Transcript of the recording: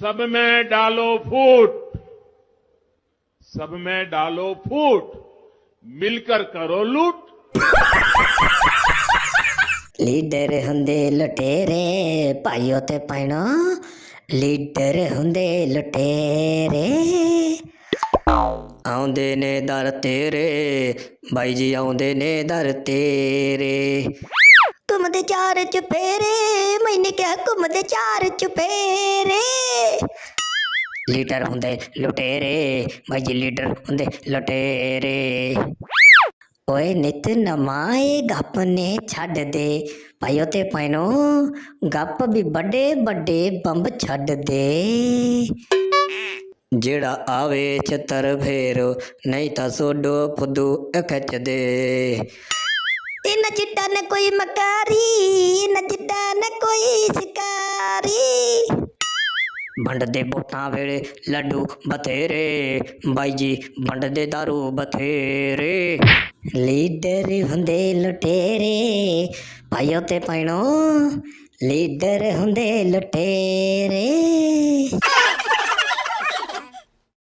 सब में डालो फूट सब में डालो फूट मिलकर करो लूट ਲੀਡਰ ਹੁੰਦੇ ਲੁਟੇਰੇ ਭਾਈਓ ਤੇ ਭੈਣੋ ਲੀਡਰ ਹੁੰਦੇ ਲੁਟੇਰੇ ਆਉਂਦੇ ਨੇ ਦਰ ਤੇਰੇ ਬਾਈ ਜੀ ਆਉਂਦੇ ਨੇ ਦਰ ਤੇਰੇ ਘੁੰਮਦੇ ਚਾਰ ਚੁਫੇਰੇ ਮੈਨੇ ਕਿਹਾ ਘੁੰਮਦੇ ਚਾਰ ਚੁਫੇਰੇ। ਲੀਡਰ ਹੁੰਦੇ ਲੁਟੇਰੇ ਜੀ ਲੀਡਰ ਹੁੰਦੇ ਲੁਟੇਰੇ। ਓਏ ਨਿਤ ਨਮਾਏ ਗੱਪ ਨੇ ਛੱਡ ਦੇ ਭਾਈਓ ਤੇ ਪੈਨੋ ਗੱਪ ਵੀ ਵੱਡੇ ਵੱਡੇ ਬੰਬ ਛੱਡ ਦੇ। ਜਿਹੜਾ ਆਵੇ ਛਤਰ ਫੇਰੋ ਨਹੀਂ ਤਾਂ ਸੋਡੋ ਫੁੱਦੂ ਖਿੱਚ ਦੇ ਇਨ ਚਿੱਟਾ ਨ ਕੋਈ ਮਕਾਰੀ ਇਨ ਚਿੱਟਾ ਨ ਕੋਈ ਸ਼ਿਕਾਰੀ। ਵੰਡ ਦੇ ਵੇਲੇ ਲੱਡੂ ਬਥੇਰੇ, ਬਾਈ ਜੀ ਵੰਡਦੇ ਦਾਰੂ ਬਥੇਰੇ। ਲੀਡਰ ਹੁੰਦੇ ਲੁਟੇਰੇ, ਭਾਈਓ ਤੇ ਪੈਣੋ ਲੀਡਰ ਹੁੰਦੇ ਲੁਟੇਰੇ।